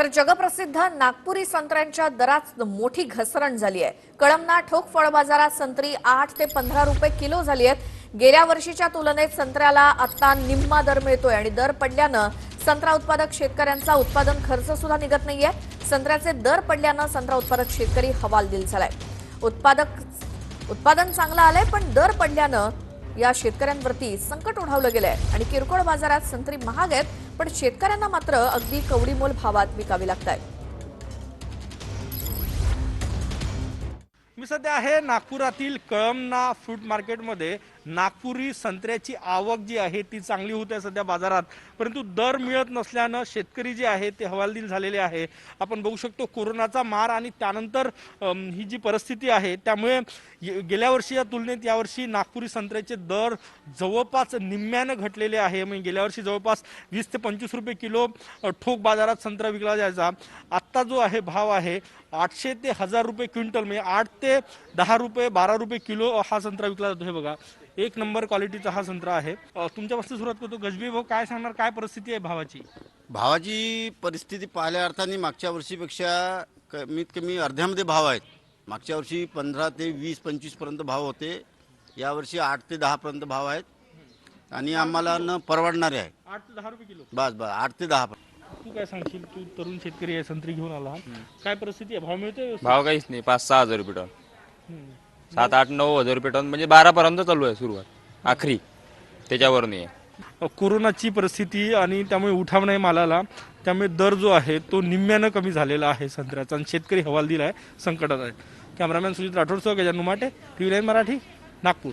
तर जगप्रसिद्ध नागपुरी संत्र्यांच्या दरात मोठी घसरण झाली आहे. कळमना ठोक फळ बाजारात संत्री आठ ते पंधरा रुपये किलो झाली आहेत. गेल्या वर्षीच्या तुलनेत संत्र्याला आता निम्मा दर मिळतोय आणि दर पडल्यानं संत्रा उत्पादक शेतकऱ्यांचा उत्पादन खर्च सुद्धा निघत नाहीये. संत्र्याचे दर पडल्यानं संत्रा उत्पादक शेतकरी हवालदिल झालाय. उत्पादक उत्पादन चांगलं आलंय पण दर पडल्यानं या शेतकऱ्यांवरती संकट ओढावलं गेलंय. आणि किरकोळ बाजारात संत्री महाग आहेत पण शेतकऱ्यांना मात्र अगदी कवडीमोल भावात विकावी लागत आहेत मी सध्या आहे नागपुरातील कळमना फ्रूट मार्केटमध्ये नागपुरी संत्र्याची आवक जी आहे ती चांगली होते सध्या बाजारात. परंतु दर मिळत नसल्यानं शेतकरी जे आहे ते हवालदिल झालेले आहे. आपण बघू शकतो कोरोनाचा मार आणि त्यानंतर ही जी परिस्थिती आहे त्यामुळे गेल्या वर्षी या तुलनेत यावर्षी नागपुरी संत्र्याचे दर जवळपास निम्म्यानं घटलेले आहे. म्हणजे गेल्या वर्षी जवळपास वीस ते पंचवीस रुपये किलो ठोक बाजारात संत्रा विकला जायचा. आत्ता जो आहे भाव आहे आठशे ते हजार रुपये क्विंटल म्हणजे आठ ते दहा रुपये बारा रुपये किलो हा संत्रा विकला जातो. हे बघा. एक नंबर क्वालिटीचा हा संत्रा आहे. तुमच्यापासून सुरुवात करतो. गजबी भाऊ काय सांगणार? काय परिस्थिती आहे भावाची? भावाची परिस्थिती पाहिल्या अर्थाने मागच्या वर्षीपेक्षा कमीत कमी अर्ध्यामध्ये भाव आहेत. मागच्या वर्षी पंधरा ते वीस पंचवीसपर्यंत भाव होते. यावर्षी आठ ते दहा पर्यंत भाव आहेत. आणि आम्हाला न परवडणारे आहे आठ ते दहा रुपये किलो. बस बस आठ ते दहा तू काय सांगशील? तू तरुण शेतकरी आहे संत्री घेऊन आला. काय परिस्थिती आहे? भाव मिळतोय? भाव काहीच नाही. पाच सहा हजार रुपये टन. सात आठ नऊ हजार रुपये टन म्हणजे बारा पर्यंत चालू आहे सुरुवात. आखरी. त्याच्यावर नाही आहे कोरोनाची परिस्थिती आणि त्यामुळे उठाव नाही मालाला त्यामुळे दर जो आहे तो निम्म्यानं कमी झालेला आहे संत्र्याचा आणि शेतकरी हवालदिल आहे संकटात आहे कॅमेरामॅन सुजित राठोडसह गजानन माटे टी व्ही मराठी नागपूर.